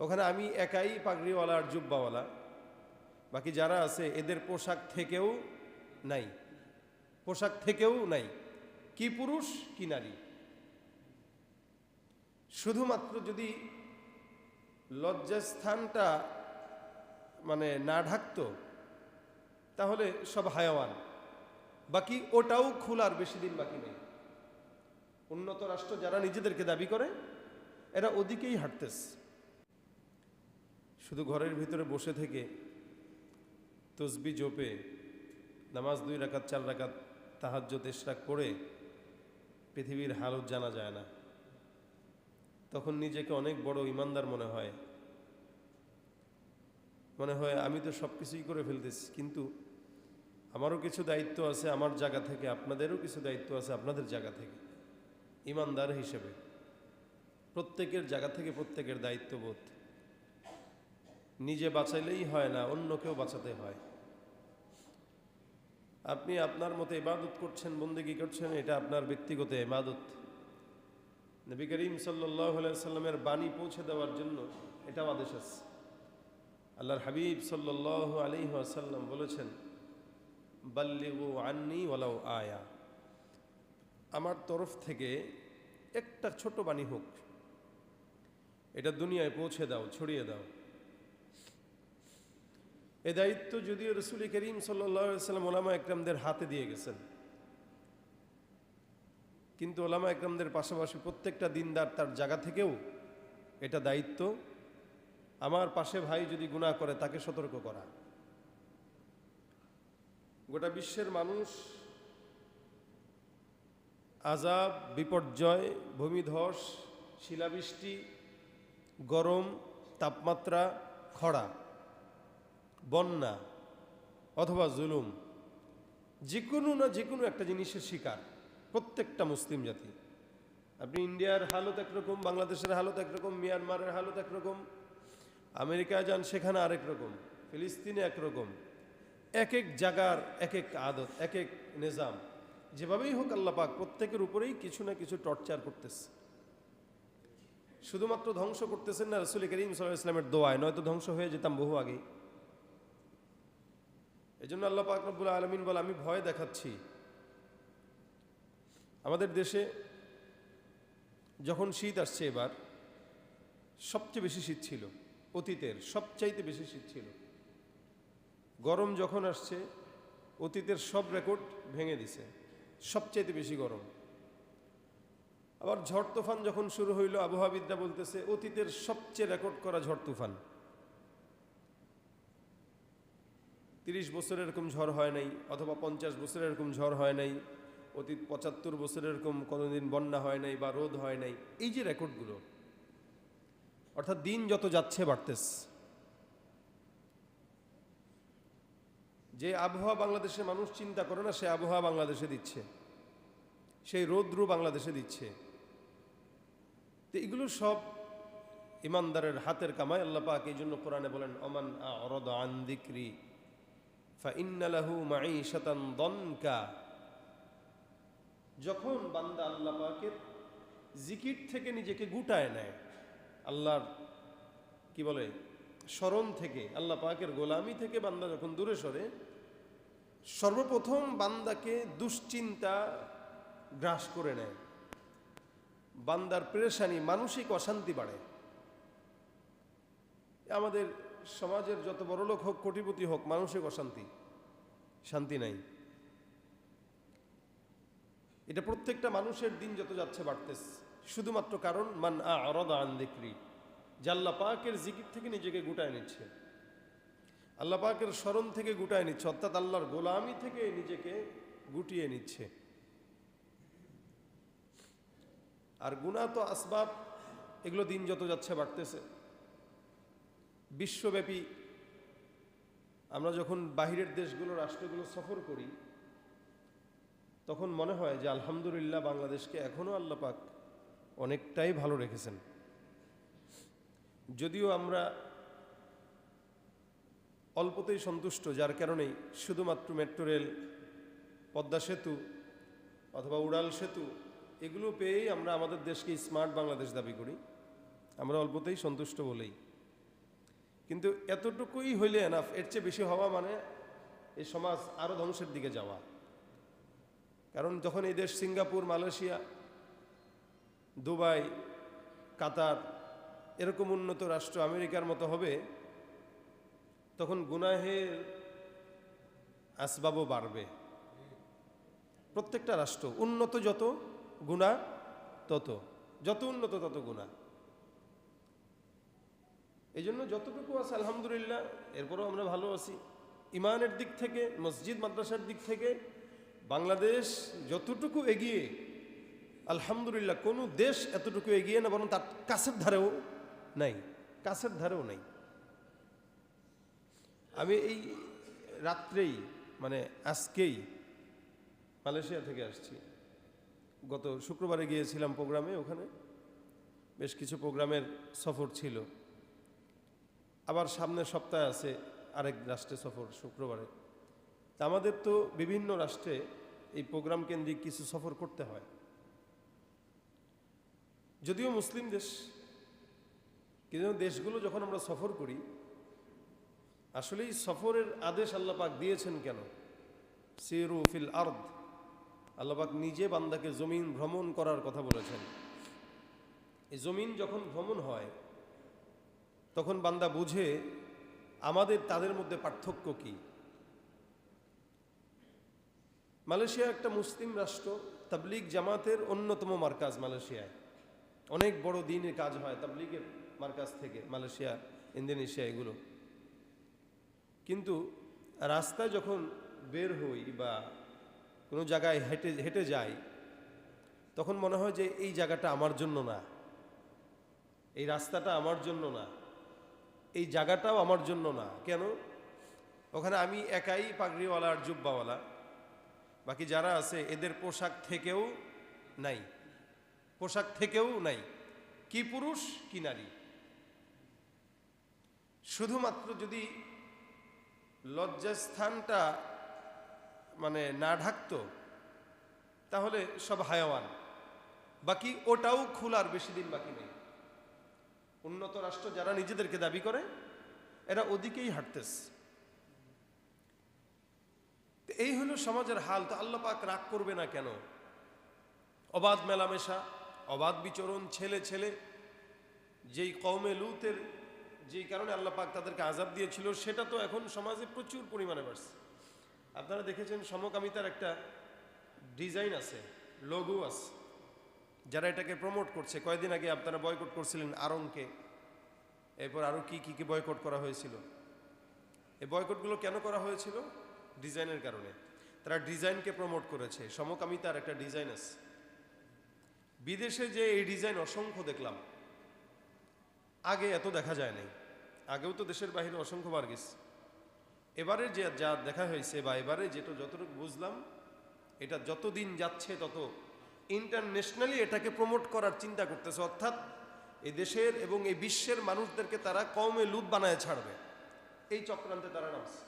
ওখানে আমি একাই পাগড়িওয়ালা আর জুব্বাওয়ালা। বাকি যারা আছে, এদের পোশাক থেকেও নাই। পোশাক থেকেও নাই। কি পুরুষ, কি নারী। শুধুমাত্র যদি লজ্জাস্থানটা মানে না ঢাকতো, তাহলে সব হায়াওয়ান। বাকি ওটাও খোলার বেশি দিন বাকি নেই। উন্নত রাষ্ট্র যারা নিজেদেরকে দাবি করে, এরা ওদিকেই হাঁটতেছে। শুধু ঘরের ভিতরে বসে থেকে তসবি জোপে, নামাজ দুই রাকাত, চার রাকাত তাহাজ্য তেসরাক করে পৃথিবীর হালত জানা যায় না। তখন নিজেকে অনেক বড় ইমানদার মনে হয়। মনে হয়, আমি তো সব কিছুই করে ফেলতেছি, কিন্তু আমারও কিছু দায়িত্ব আছে আমার জায়গা থেকে, আপনাদেরও কিছু দায়িত্ব আছে আপনাদের জায়গা থেকে। ইমানদার হিসেবে। প্রত্যেকের জায়গা থেকে প্রত্যেকের দায়িত্ববোধ। নিজে বাঁচাইলেই হয় না অন্যকেও বাঁচাতে হয়। আপনি আপনার মতো ইবাদত করছেন, বন্দেগি করছেন, এটা আপনার ব্যক্তিগত ইবাদত। নবী করিম সাল্লাহ বাণী পৌঁছে দেওয়ার জন্য এটাও আদেশ আছে। আল্লাহর হাবিব সাল্লাহ আলী আসাল্লাম বলেছেন, বাল্লিগু আন্নি ওয়ালাউ আয়া। আমার তরফ থেকে একটা ছোট বাণী হোক, এটা দুনিয়ায় পৌঁছে দাও, ছড়িয়ে দাও। এ দায়িত্ব যদিও রসুল করিম সাল্লাম ওলামা একরামদের হাতে দিয়ে গেছেন। কিন্তু ওলামা একরামদের পাশাপাশি প্রত্যেকটা দিনদার তার জায়গা থেকেও এটা দায়িত্ব। আমার পাশে ভাই যদি গুণা করে, তাকে সতর্ক করা। গোটা বিশ্বের মানুষ আজাব বিপর্যয়, ভূমিধস, শিলাবৃষ্টি, গরম, তাপমাত্রা, খরা বন্যা অথবা জুলুম যে কোনো না যে কোনো একটা জিনিসের শিকার প্রত্যেকটা মুসলিম জাতি। আপনি ইন্ডিয়ার হালত একরকম, বাংলাদেশের হালত একরকম, মিয়ানমারের হালত একরকম, আমেরিকায় যান, সেখানে আরেক রকম, ফিলিস্তিনে একরকম এক এক জায়গার এক এক আদত এক এক নিজাম। যেভাবেই হোক আল্লাপাক প্রত্যেকের উপরেই কিছু না কিছু টর্চার করতেছে। শুধুমাত্র ধ্বংস করতেছেন না, রসুল করিম সাল্লাহ ইসলামের দোয়ায়, নয়তো ধ্বংস হয়ে যেতাম বহু আগেই। এই জন্য আল্লাহ পাক আলমিন বলে, আমি ভয় দেখাচ্ছি। আমাদের দেশে যখন শীত আসছে এবার, সবচেয়ে বেশি শীত ছিল, অতীতের সবচাইতে বেশি শীত ছিল। গরম যখন আসছে, অতীতের সব রেকর্ড ভেঙে দিছে, সবচাইতে বেশি গরম। আবার ঝড় তুফান যখন শুরু হইল, আবহাওয়াবিদরা বলতেছে, অতীতের সবচেয়ে রেকর্ড করা ঝড় তুফান। তিরিশ বছরের এরকম ঝড় হয় নাই, অথবা পঞ্চাশ বছরের এরকম ঝড় হয় নাই, অতীত পঁচাত্তর বছরের এরকম কোনোদিন বন্যা হয় নাই বা রোদ হয় নাই, এই যে রেকর্ডগুলো, অর্থাৎ দিন যত যাচ্ছে বাড়তেছে। যে আবহাওয়া বাংলাদেশের মানুষ চিন্তা করে না, সে আবহাওয়া বাংলাদেশে দিচ্ছে, সেই রৌদ্র বাংলাদেশে দিচ্ছে। তো এগুলো সব ইমানদারের হাতের কামায় আল্লাহ এই জন্য কোরআনে বলেন অমান অরদ আন ফাইন্নালাহু মাঈশাতান দনকা যখন বান্দা আল্লাহ পাকের জিকির থেকে নিজেকে গুটায় নেয়, আল্লাহর, কি বলে, স্মরণ থেকে, আল্লাহ পাকের গোলামি থেকে বান্দা যখন দূরে সরে, সর্বপ্রথম বান্দাকে দুশ্চিন্তা গ্রাস করে নেয়। বান্দার প্রেশানি, মানসিক অশান্তি বাড়ে। আমাদের সমাজের যত বড় লোক হোক, কোটিপতি হোক, মানসিক অশান্তি, শান্তি নাই। এটা প্রত্যেকটা মানুষের দিন যত যাচ্ছে বাড়তেছে। শুধুমাত্র কারণ, মান আরদা আন দিক্রি। জাল্লা পাকের জিকির থেকে নিজেকে গুটায় নিচ্ছে। আল্লাহ পাকের স্মরণ থেকে গুটায় নিচ্ছে, অর্থাৎ আল্লাহর গোলামি থেকে নিজেকে গুটিয়ে নিচ্ছে। আর গুণা তো আসবাব, এগুলো দিন যত যাচ্ছে বাড়তেছে। বিশ্বব্যাপী আমরা যখন বাহিরের দেশগুলো, রাষ্ট্রগুলো সফর করি, তখন মনে হয় যে আলহামদুলিল্লাহ বাংলাদেশকে এখনও আল্লাপাক অনেকটাই ভালো রেখেছেন। যদিও আমরা অল্পতেই সন্তুষ্ট, যার কারণেই শুধুমাত্র মেট্রো রেল, পদ্মা সেতু অথবা উড়াল সেতু, এগুলো পেয়েই আমরা আমাদের দেশকে স্মার্ট বাংলাদেশ দাবি করি। আমরা অল্পতেই সন্তুষ্ট বলেই। কিন্তু এতটুকুই হইলে এনাফ এর চেয়ে বেশি হওয়া মানে এই সমাজ আরও ধ্বংসের দিকে যাওয়া। কারণ যখন এই দেশ সিঙ্গাপুর, মালয়েশিয়া, দুবাই, কাতার এরকম উন্নত রাষ্ট্র আমেরিকার মতো হবে, তখন গুনাহের আসবাবও বাড়বে। প্রত্যেকটা রাষ্ট্র উন্নত যত গুণা তত, যত উন্নত তত গুণা এই জন্য যতটুকু আছে, আলহামদুলিল্লাহ, এরপরও আমরা ভালো আছি। ইমানের দিক থেকে, মসজিদ, মাদ্রাসার দিক থেকে, বাংলাদেশ যতটুকু এগিয়ে, আলহামদুলিল্লাহ, কোনো দেশ এতটুকু এগিয়ে না, বরং তার কাছের ধারেও নাই। কাছের ধারেও নাই। আমি এই রাত্রেই মানে আজকেই, মালয়েশিয়া থেকে আসছি। গত শুক্রবারে গিয়েছিলাম প্রোগ্রামে, ওখানে। বেশ কিছু প্রোগ্রামের সফর ছিল। আবার সামনের সপ্তাহে আছে আরেক রাষ্ট্রে সফর, শুক্রবারে। তা আমাদের তো বিভিন্ন রাষ্ট্রে এই প্রোগ্রাম কেন্দ্রিক কিছু সফর করতে হয়। যদিও মুসলিম দেশ, কিন্তু দেশগুলো যখন আমরা সফর করি, আসলেই সফরের আদেশ আল্লাপাক দিয়েছেন কেন? সিরু ফিল আর্দ। আল্লাপাক নিজে বান্দাকে জমিন ভ্রমণ করার কথা বলেছেন। এই জমিন যখন ভ্রমণ হয় তখন বান্দা বুঝে, আমাদের তাদের মধ্যে পার্থক্য কি? মালয়েশিয়া একটা মুসলিম রাষ্ট্র, তাবলিগ জামাতের অন্যতম মার্কাজ মালয়েশিয়ায়। অনেক বড় দিনের কাজ হয় তাবলিগের মার্কাজ থেকে, মালয়েশিয়া, ইন্দোনেশিয়া এগুলো। কিন্তু রাস্তায় যখন বের হই বা কোনো জায়গায় হেঁটে হেঁটে যাই, তখন মনে হয় যে এই জায়গাটা আমার জন্য না। এই রাস্তাটা আমার জন্য না। এই জায়গাটাও আমার জন্য না। কেন? ওখানে আমি একাই পাগড়িওয়ালা আর জুব্বাওয়ালা। বাকি যারা আছে, এদের পোশাক থেকেও নাই। পোশাক থেকেও নাই। কি পুরুষ, কি নারী। শুধুমাত্র যদি লজ্জাস্থানটা মানে না ঢাকতো, তাহলে সব হায়াওয়ান। বাকি ওটাও খোলার বেশি দিন বাকি নেই। উন্নত রাষ্ট্র যারা নিজেদেরকে দাবি করে, এরা ওদিকেই হাঁটতেছে। এই হলো সমাজের হাল। তো আল্লাহ পাক রাগ করবে না কেন? অবাধ মেলামেশা, অবাধ বিচরণ, ছেলে ছেলে। যেই কৌমে লুতের যেই কারণে আল্লাহ পাক তাদেরকে আজাব দিয়েছিল, সেটা তো এখন সমাজে প্রচুর পরিমাণে বাড়ছে। আপনারা দেখেছেন সমকামিতার একটা ডিজাইন আছে, লোগো আছে। যারা এটাকে প্রমোট করছে, কয়েকদিন আগে আপনারা বয়কট করছিলেন আরংকে এরপর আরও কি কি কি বয়কট করা হয়েছিল? এই বয়কটগুলো কেন করা হয়েছিল? ডিজাইনের কারণে। তারা ডিজাইনকে প্রমোট করেছে। সমকামিতার একটা ডিজাইন আছে। বিদেশে যে এই ডিজাইন অসংখ্য দেখলাম। আগে এত দেখা যায় নাই। আগেও তো দেশের বাইরে অসংখ্যবার গেছে এবারে যে যা দেখা হয়েছে বা এবারে যেটা যতটুকু বুঝলাম, এটা যত দিন যাচ্ছে তত ইন্টারন্যাশনালি এটাকে প্রমোট করার চিন্তা করতেছে। অর্থাৎ এই দেশের এবং এই বিশ্বের মানুষদেরকে তারা কমে লুপ বানায় ছাড়বে। এই চক্রান্তে তারা নামছে।